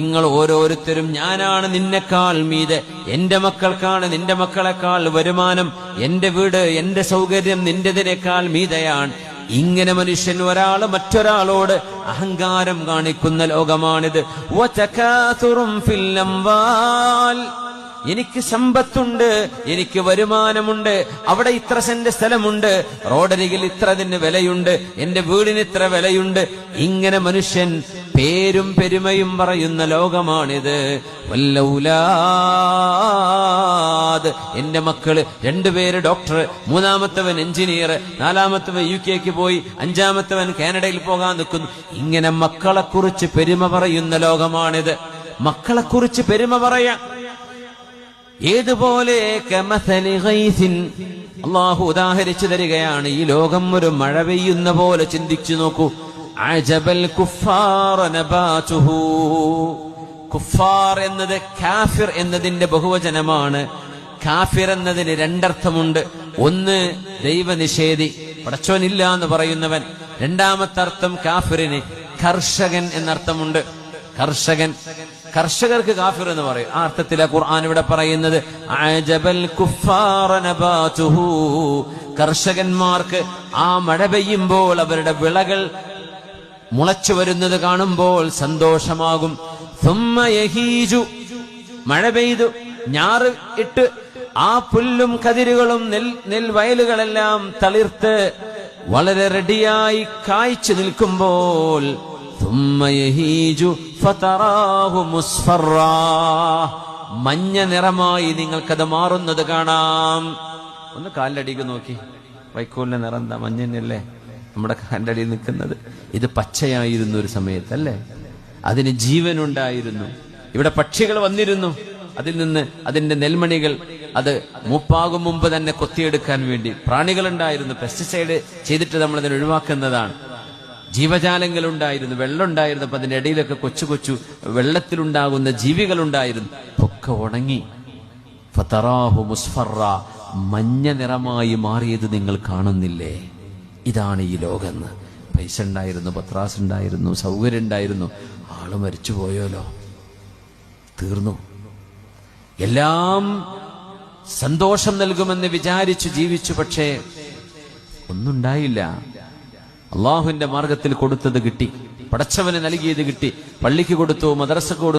നിങ്ങൾ ഓരോരുത്തരും ഞാനാണ് നിന്നെക്കാൾ മീതെ. എന്റെ മക്കൾക്കാണ് നിന്റെ മക്കളെക്കാൾ വരുമാനം. എന്റെ വീട് എന്റെ സൗകര്യം നിന്റെതിനേക്കാൾ മീതയാണ്. ഇങ്ങനെ മനുഷ്യൻ ഒരാൾ മറ്റൊരാളോട് അഹങ്കാരം കാണിക്കുന്ന ലോകമാണിത്. എനിക്ക് സമ്പത്തുണ്ട് എനിക്ക് വരുമാനമുണ്ട് അവിടെ ഇത്ര സെന്റ് സ്ഥലമുണ്ട് റോഡരികിൽ ഇത്രതിന് വിലയുണ്ട് എന്റെ വീടിന് ഇത്ര വിലയുണ്ട്. ഇങ്ങനെ മനുഷ്യൻ പേരും പെരുമയും പറയുന്ന ലോകമാണിത്. വല്ലൗലാദ്. എന്റെ മക്കൾ രണ്ടുപേര് ഡോക്ടർ മൂന്നാമത്തവൻ എഞ്ചിനീയർ നാലാമത്തവൻ യു കെക്ക് പോയി അഞ്ചാമത്തവൻ കാനഡയിൽ പോകാൻ നിൽക്കുന്നു. ഇങ്ങനെ മക്കളെക്കുറിച്ച് പെരുമ പറയുന്ന ലോകമാണിത്. മക്കളെക്കുറിച്ച് പെരുമ പറയാം ഏതുപോലെ. അള്ളാഹു ഉദാഹരിച്ചു തരികയാണ്. ഈ ലോകം ഒരു മഴ പെയ്യുന്ന പോലെ ചിന്തിച്ചു നോക്കൂ. അജബൽ കുഫാറ നബാതുഹു. കുഫാർ എന്നത് കാഫിർ എന്നതിന്റെ ബഹുവചനമാണ്. കാഫിർ എന്നതിന് രണ്ടർത്ഥമുണ്ട്. ഒന്ന് ദൈവനിഷേധി പടച്ചോനില്ല എന്ന് പറയുന്നവൻ. രണ്ടാമത്തെ അർത്ഥം കാഫിറിന് കർഷകൻ എന്നർത്ഥമുണ്ട്. കർഷകൻ. കർഷകർക്ക് കാഫിർ എന്ന് പറയും. ആ അർത്ഥത്തിലെ ഖുർആൻ ഇവിടെ പറയുന്നത്. കർഷകന്മാർക്ക് ആ മഴ പെയ്യുമ്പോൾ അവരുടെ വിളകൾ മുളച്ചു വരുന്നത് കാണുമ്പോൾ സന്തോഷമാകും. മഴ പെയ്തു. ഞാറ് ഇട്ട് ആ പുല്ലും കതിരുകളും നെൽ നെൽവയലുകളെല്ലാം തളിർത്ത് വളരെ റെഡിയായി കായ്ച്ചു നിൽക്കുമ്പോൾ മഞ്ഞ നിറമായി നിങ്ങൾക്കത് മാറുന്നത് കാണാം. ഒന്ന് കാലിലടിക്ക് നോക്കി. വൈക്കോലിന്റെ നിറം എന്താ? മഞ്ഞല്ലേ നമ്മുടെ കാലിന്റെ അടിയിൽ നിൽക്കുന്നത്. ഇത് പച്ചയായിരുന്നു ഒരു സമയത്ത് അല്ലേ അതിന് ജീവനുണ്ടായിരുന്നു. ഇവിടെ പക്ഷികൾ വന്നിരുന്നു. അതിൽ നിന്ന് അതിന്റെ നെൽമണികൾ അത് മൂപ്പാകും മുമ്പ് തന്നെ കൊത്തിയെടുക്കാൻ വേണ്ടി പ്രാണികളുണ്ടായിരുന്നു. പെസ്റ്റിസൈഡ് ചെയ്തിട്ട് നമ്മൾ അതിനെ ഒഴിവാക്കുന്നതാണ്. ജീവജാലങ്ങൾ ഉണ്ടായിരുന്നു. വെള്ളം ഉണ്ടായിരുന്നു അപ്പൊ അതിന്റെ ഇടയിലൊക്കെ കൊച്ചു കൊച്ചു വെള്ളത്തിലുണ്ടാകുന്ന ജീവികൾ ഉണ്ടായിരുന്നു ഒക്കെ ഉണങ്ങി. ഫതറാഹു മുസ്ഫറ. മഞ്ഞ നിറമായി മാറിയത് നിങ്ങൾ കാണുന്നില്ലേ? ഇതാണ് ഈ ലോകമെന്ന്. പൈസ ഉണ്ടായിരുന്നു പത്രാസ് ഉണ്ടായിരുന്നു സൗകര്യം ഉണ്ടായിരുന്നു ആൾ മരിച്ചു പോയോലോ? തീർന്നു. എല്ലാം സന്തോഷം നൽകുമെന്ന് വിചാരിച്ചു ജീവിച്ചു പക്ഷേ ഒന്നുണ്ടായില്ല. അള്ളാഹുവിന്റെ മാർഗത്തിൽ കൊടുത്തത് കിട്ടി. പടച്ചവന് നൽകിയത് കിട്ടി. പള്ളിക്ക് കൊടുത്തു മദ്രസ കൊടുത്തു.